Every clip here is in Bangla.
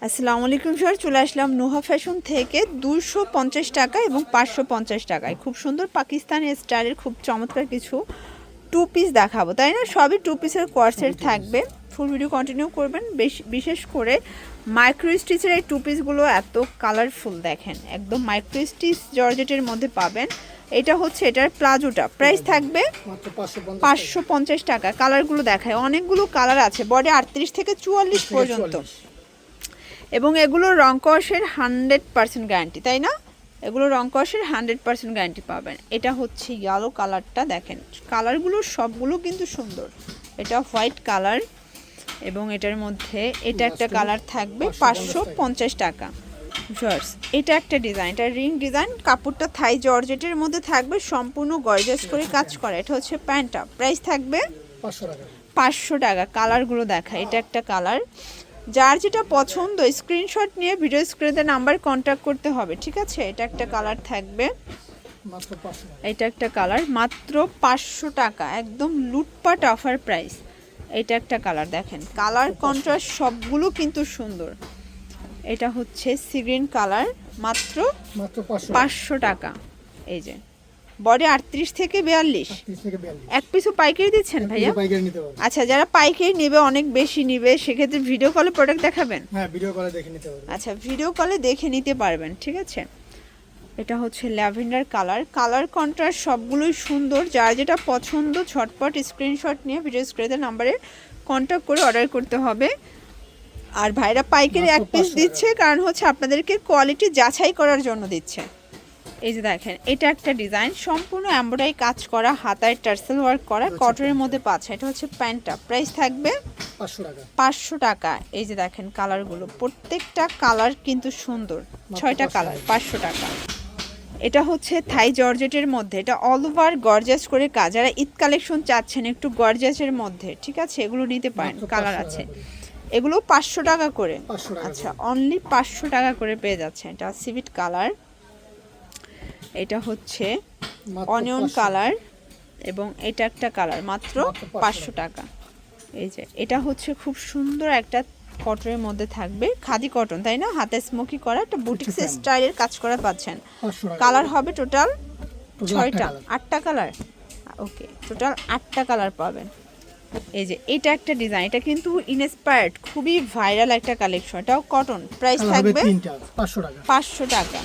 আসসালামু আলাইকুম স্যার, চলে আসলাম নোহা ফ্যাশন থেকে দুশো পঞ্চাশ টাকা এবং পাঁচশো পঞ্চাশ টাকায়। খুব সুন্দর পাকিস্তানি স্টাইলের খুব চমৎকার কিছু টু পিস দেখাবো, তাই না? সবই টু পিসের কোয়ার্সের থাকবে। ফুল ভিডিও কন্টিনিউ করবেন, বেশ- বিশেষ করে মাইক্রো স্টিচের এই টু পিসগুলো এত কালারফুল দেখেন, একদম মাইক্রো স্টিচ জর্জেটের মধ্যে পাবেন। এটা হচ্ছে এটার প্লাজোটা প্রাইস থাকবে পাঁচশো পঞ্চাশ টাকা। কালারগুলো দেখায়, অনেকগুলো কালার আছে বডি আটত্রিশ থেকে চুয়াল্লিশ পর্যন্ত। 44 এবং এগুলো রং কষের হান্ড্রেড পার্সেন্ট গ্যারান্টি তাই না? এগুলো রং কষের হান্ড্রেড পার্সেন্ট গ্যারান্টি পাবেন। এটা হচ্ছে ইয়েলো কালারটা দেখেন। কালারগুলো সবগুলো কিন্তু সুন্দর। এটা হোয়াইট কালার এবং এটার মধ্যে এটা একটা কালার থাকবে পাঁচশো পঞ্চাশ টাকা। জর্স এটা একটা ডিজাইন এটা রিং ডিজাইন কাপড়টা থাই জর্জেটের মধ্যে থাকবে সম্পূর্ণ গর্জাস করে কাজ করা। এটা হচ্ছে প্যান্টটা প্রাইস থাকবে পাঁচশো টাকা। পাঁচশো টাকা। কালারগুলো দেখা এটা একটা কালার যার যেটা পছন্দ স্ক্রিনশট নিয়ে ভিডিও স্ক্রিনে নাম্বার কন্ট্যাক্ট করতে হবে ঠিক আছে? এটা একটা কালার থাকবে। এটা একটা কালার মাত্র পাঁচশো টাকা একদম লুটপাট অফার প্রাইস এটা একটা কালার দেখেন। কালার কন্ট্রাস্ট সবগুলো কিন্তু সুন্দর। এটা হচ্ছে সিগ্রিন কালার মাত্র পাঁচশো টাকা। এই যে। বডি আটত্রিশ থেকে বিয়াল্লিশ। এক পিসও পাইকারি দিচ্ছেন ভাইয়া? আচ্ছা যারা পাইকারি নেবে অনেক বেশি নেবে সেক্ষেত্রে ভিডিও কলে প্রোডাক্ট দেখাবেন? হ্যাঁ ভিডিও করে দেখে নিতে পারবে। আচ্ছা ভিডিও কলে দেখে নিতে পারবেন ঠিক আছে? এটা হচ্ছে ল্যাভেন্ডার কালার। কালার কন্ট্রাস্ট সবগুলোই সুন্দর। যার যেটা পছন্দ ঝটপট স্ক্রিনশট নিয়ে ভিডিও স্ক্রিনের নাম্বারে কন্ট্যাক্ট করে অর্ডার করতে হবে। আর ভাইরা পাইকারি এক পিস দিচ্ছে কারণ হচ্ছে আপনাদেরকে কোয়ালিটি যাচাই করার জন্য দিচ্ছে। এই যে দেখেন এটা একটা ডিজাইন। সম্পূর্ণ এমব্রয়ডারি কাজ করা হাতায় টার্সেল ওয়ার্ক করা কটনের মধ্যে পাচ্ছে। এটা হচ্ছে প্যান্টটা। প্রাইস থাকবে পাঁচশো টাকা। এই যে দেখেন কালারগুলো। প্রত্যেকটা কালার কিন্তু সুন্দর। ছয়টা কালার পাঁচশো টাকা। এটা হচ্ছে থাই জর্জেটের মধ্যে। এটা অল ওভার গর্জাস করে কাজ। যারা ঈদ কালেকশন চাচ্ছেন একটু গর্জাসের মধ্যে ঠিক আছে? এগুলো নিতে পারেন। কালার আছে। এগুলো পাঁচশো টাকা করে। আচ্ছা অনলি পাঁচশো টাকা করে পেয়ে যাচ্ছে। এটা সিভিট কালার। এটা হচ্ছে অনিয়ন কালার এবং এটা একটা কালার মাত্র মাত্র 500 পাঁচশো টাকা। এই যে এটা হচ্ছে খুব সুন্দর একটা কটনের মধ্যে থাকবে খাদি কটন তাই না? হাতে স্মোকি করা একটা বুটিক্স। স্টাইলের কাজ করা পাচ্ছেন। কালার হবে টোটাল ছয়টা আটটা কালার ওকে টোটাল আটটা কালার পাবেন। এই যে এটা একটা ডিজাইন এটা কিন্তু ইনস্পায়ার্ড খুবই ভাইরাল একটা কালেকশন এটাও কটন প্রাইস থাকবে পাঁচশো টাকা। পাঁচশো টাকা।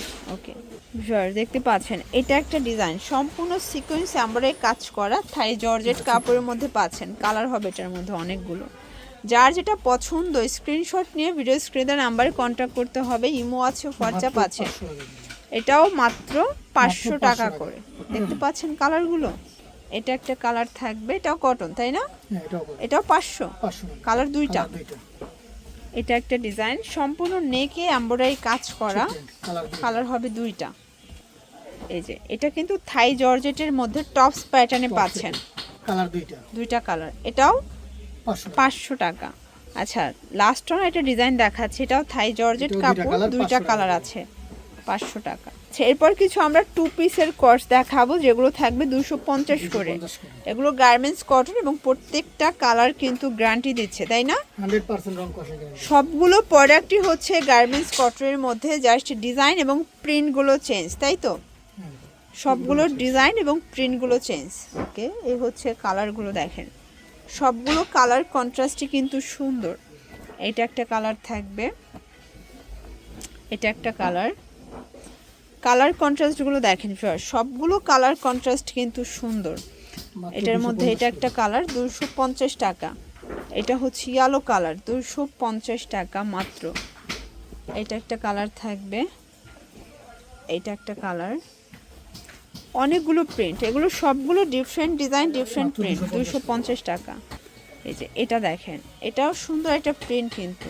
ওকে ভিউয়ার দেখতে পাচ্ছেন এটা একটা ডিজাইন। সম্পূর্ণ সিকোয়েন্স এমব্রয়ডারি কাজ করা থাই জর্জেট কাপড়ের মধ্যে পাচ্ছেন। কালার হবে এটার মধ্যে অনেকগুলো। যার যেটা পছন্দ স্ক্রিনশট নিয়ে ভিডিও স্ক্রিনের নাম্বারে কন্ট্যাক্ট করতে হবে। ইমো আছে হোয়াটসঅ্যাপ আছে। এটাও মাত্র পাঁচশো টাকা। করে। দেখতে পাচ্ছেন কালারগুলো এটা একটা কালার থাকবে এটাও কটন তাই না? হ্যাঁ এটাও পাঁচশো। কালার দুইটা। এটা একটা ডিজাইন। সম্পূর্ণ নেকে এমব্রয়ডারি কাজ করা। কালার হবে দুইটা। এই যে এটা কিন্তু থাই জর্জেটের মধ্যে টপস প্যাটার্নে পাচ্ছেন। কালার দুইটা। দুইটা কালার এটাও পাঁচশো টাকা। আচ্ছা লাস্ট ওয়ান একটা ডিজাইন দেখাচ্ছে। এটাও থাই জর্জেট কাপড় দুইটা কালার আছে। পাঁচশো টাকা। আচ্ছা, এরপর কিছু আমরা টু পিসের কোর্স দেখাবো যেগুলো থাকবে দুশো পঞ্চাশ করে। এগুলো গার্মেন্টস কটন এবং প্রত্যেকটা কালার কিন্তু গ্যারান্টি দিচ্ছে তাই না? 100% রং কষে guarantee। সবগুলো প্রোডাক্টই হচ্ছে গার্মেন্টস কটনের মধ্যে জাস্ট ডিজাইন এবং প্রিন্টগুলো চেঞ্জ তাই তো? হ্যাঁ। সবগুলোর ডিজাইন এবং প্রিন্টগুলো চেঞ্জ ওকে এই হচ্ছে কালারগুলো দেখেন। সবগুলো কালার কন্ট্রাস্টই কিন্তু সুন্দর। এটা একটা কালার থাকবে। এটা একটা কালার কালার কন্ট্রাস্টগুলো দেখেন সবগুলো কালার কন্ট্রাস্ট কিন্তু সুন্দর। এটার মধ্যে এটা একটা কালার দুশো পঞ্চাশ টাকা। এটা হচ্ছে ইয়ালো কালার দুশো পঞ্চাশ টাকা মাত্র। এটা একটা কালার থাকবে এটা একটা কালার। অনেকগুলো প্রিন্ট এগুলো সবগুলো ডিফারেন্ট ডিজাইন ডিফারেন্ট প্রিন্ট 250 দুশো পঞ্চাশ টাকা। এই যে এটা দেখেন এটাও সুন্দর একটা প্রিন্ট কিন্তু।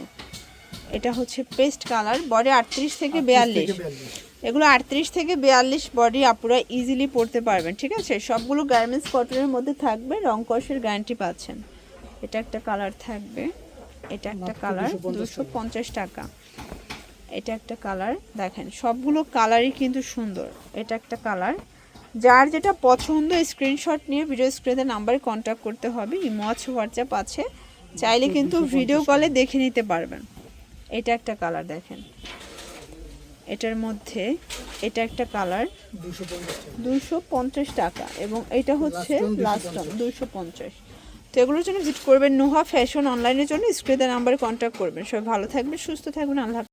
এটা হচ্ছে পেস্ট কালার বডি আটত্রিশ থেকে 38 বিয়াল্লিশ। থেকে 42 এগুলো আটত্রিশ থেকে বিয়াল্লিশ বডি আপুরা ইজিলি পড়তে পারবেন ঠিক আছে? সবগুলো গার্মেন্টস কটনের মধ্যে থাকবে রং কষের গ্যারান্টি পাচ্ছেন। এটা একটা কালার থাকবে এটা একটা কালার দুশো পঞ্চাশ টাকা। এটা একটা কালার দেখেন সবগুলো কালারই কিন্তু সুন্দর। এটা একটা কালার যার যেটা পছন্দ স্ক্রিনশট নিয়ে ভিডিও স্ক্রিনের নাম্বারে কন্ট্যাক্ট করতে হবে। ইমো আছে হোয়াটসঅ্যাপ আছে। চাইলে কিন্তু ভিডিও কলে দেখে নিতে পারবেন। এটা একটা কালার দেখেন। এটার মধ্যে এটা একটা কালার দুশো পঞ্চাশ টাকা। এবং এটা হচ্ছে লাস্ট 250 দুশো পঞ্চাশ। তো এগুলোর জন্য ভিজিট করবেন নোহা ফ্যাশন অনলাইনের জন্য স্ক্রিনের নাম্বারে কন্ট্যাক্ট করবেন। সবাই ভালো থাকবেন সুস্থ থাকবেন আল্লাহ।